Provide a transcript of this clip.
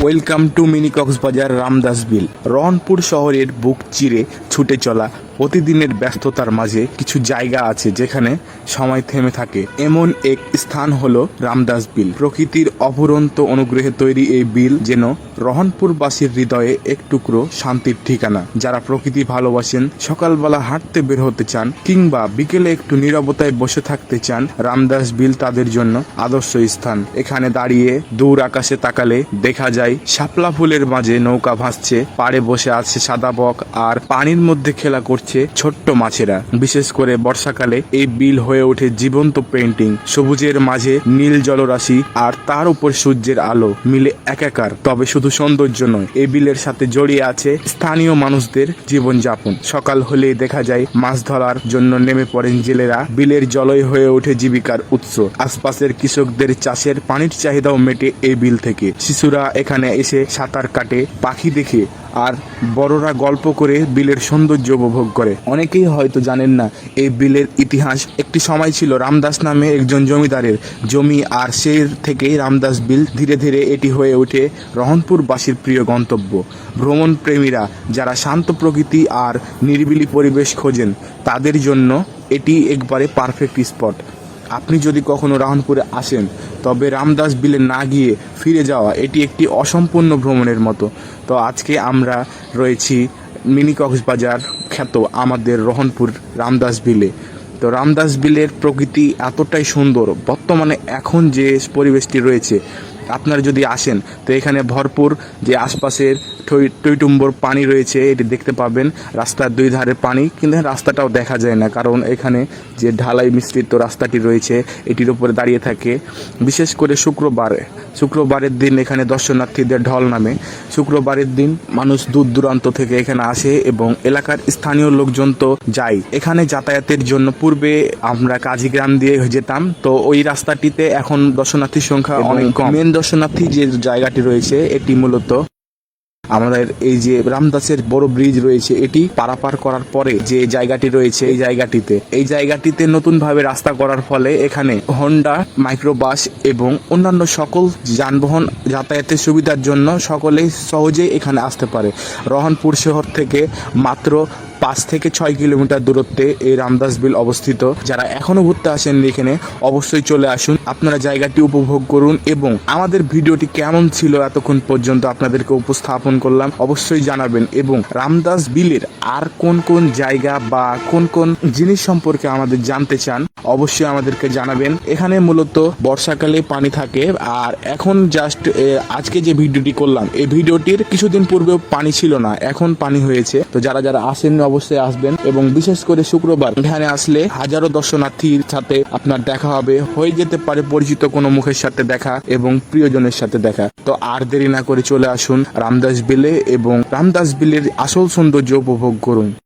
Welcome to mini Cox's Bazar Ramdas Beel Ranpur শহরের বুক চিরে ছুটে চলা প্রতিদিনের ব্যস্ততার মাঝে কিছু জায়গা আছে যেখানে সময় থেমে থাকে। এমন এক স্থান হলো রামদাস বিল। প্রকৃতির অপুরন্ত অনুগ্রহে তৈরি এই বিল যেন রহনপুরবাসীর হৃদয়ে এক টুকরো শান্তির ঠিকানা। যারা প্রকৃতি ভালোবাসেন, সকালবেলা হাঁটতে বের হতে চান কিংবা বিকেলে একটু নীরবতায় বসে থাকতে চান, রামদাস বিল তাদের জন্য আদর্শ স্থান। এখানে দাঁড়িয়ে দূর আকাশে তাকালে দেখা যায়, শাপলা ফুলের মাঝে নৌকা ভাসছে, পাড়ে বসে আছে সাদা বক আর পানির মধ্যে খেলা করছে ছোট্ট মাছেরা। বিশেষ করে বর্ষাকালে এই বিল হয়ে ওঠে জীবন্ত পেন্টিং সবুজের মাঝে নীল জলরাশি আর তার উপর সূর্যের আলো মিলে একাকার। তবে শুধু সৌন্দর্য নয়, এই বিলের সাথে জড়িয়ে আছে স্থানীয় মানুষদের জীবনযাপন। সকাল হলেই দেখা যায় মাছ ধরার জন্য নেমে পড়েন জেলেরা। বিলের জলই হয়ে ওঠে জীবিকার উৎস। আশপাশের কৃষকদের চাষের পানির চাহিদাও মেটে এই বিল থেকে। শিশুরা এখানে এসে সাঁতার কাটে, পাখি দেখে, আর বড়রা গল্প করে বিলের সৌন্দর্য উপভোগ করে। অনেকেই হয়তো জানেন না, এই বিলের ইতিহাস একটি সময় ছিল রামদাস নামে একজন জমিদারের জমি, আর সেই থেকেই রামদাস বিল ধীরে ধীরে এটি হয়ে ওঠে রহনপুরবাসীর প্রিয় গন্তব্য। ভ্রমণ প্রেমীরা যারা শান্ত প্রকৃতি আর নিরিবিলি পরিবেশ খোঁজেন, তাদের জন্য এটি একবারে পারফেক্ট স্পট আপনি যদি কখনো রাহনপুরে আসেন, তবে রামদাস বিলে না গিয়ে ফিরে যাওয়া এটি একটি অসম্পূর্ণ ভ্রমণের মতো। তো আজকে আমরা রয়েছি মিনি কক্সবাজার খ্যাত আমাদের রহনপুর রামদাস বিলে। তো রামদাস বিলের প্রকৃতি এতটাই সুন্দর, বর্তমানে এখন যে পরিবেশটি রয়েছে আপনারা যদি আসেন তো এখানে ভরপুর যে আশপাশের টই- টইটুম্বর পানি রয়েছে এটি দেখতে পাবেন। রাস্তার দুই ধারে পানি কিন্তু রাস্তাটাও দেখা যায় না কারণ এখানে যে ঢালাই মিশ্রিত রাস্তাটি রয়েছে এটির উপরে দাঁড়িয়ে থাকে। বিশেষ করে শুক্রবার শুক্রবারের দিন এখানে দর্শনার্থীদের ঢল নামে। শুক্রবারের দিন মানুষ দূর দূরান্ত থেকে এখানে আসে এবং এলাকার স্থানীয় লোকজন তো যায়। এখানে যাতায়াতের জন্য পূর্বে আমরা কাজীগ্রাম দিয়ে যেতাম তো ওই রাস্তাটিতে এখন দর্শনার্থীর সংখ্যা অনেক কম। মেন দর্শনার্থী যে জায়গাটি রয়েছে, এটি মূলত আমাদের এই যে রামদাসের বড় ব্রিজ রয়েছে, এটি পারাপার করার পরে যে জায়গাটি রয়েছে এই জায়গাটিতে। এই জায়গাটিতে নতুন ভাবে রাস্তা করার ফলে এখানে হন্ডা মাইক্রোবাস এবং অন্যান্য সকল যানবাহন যাতায়াতের সুবিধার জন্য সকলেই সহজেই এখানে আসতে পারে। রহনপুর শহর থেকে মাত্র পাঁচ থেকে ছয় কিলোমিটার দূরত্বে এই রামদাস বিল অবস্থিত। যারা এখনও ঘুরতে আসেন এখানে, অবশ্যই চলে আসুন। আপনারা জায়গাটি উপভোগ করুন এবং আমাদের ভিডিওটি কেমন ছিল এতক্ষণ পর্যন্ত আপনাদেরকে উপস্থাপন করলাম। অবশ্যই জানাবেন এবং রামদাস বিলের আর কোন কোন জায়গা বা কোন কোন জিনিস সম্পর্কে আমাদের জানতে চান অবশ্যই আমাদেরকে জানাবেন। এখানে মূলত বর্ষাকালে পানি থাকে আর এখন জাস্ট আজকে যে ভিডিওটি করলাম, এই ভিডিওটির কিছুদিন পূর্বে পানি ছিল না, এখন পানি হয়েছে। তো যারা যারা আসেন অবশ্যই আসবেন এবং বিশেষ করে শুক্রবার এখানে আসলে হাজারো দর্শনার্থীর সাথে আপনার দেখা হবে, হয়ে যেতে পারে পরিচিত কোনো মুখের সাথে দেখা এবং প্রিয়জনের সাথে দেখা। তো আর দেরি না করে চলে আসুন রামদাস বিলে এবং রামদাস বিলের আসল সৌন্দর্য উপভোগ করুন।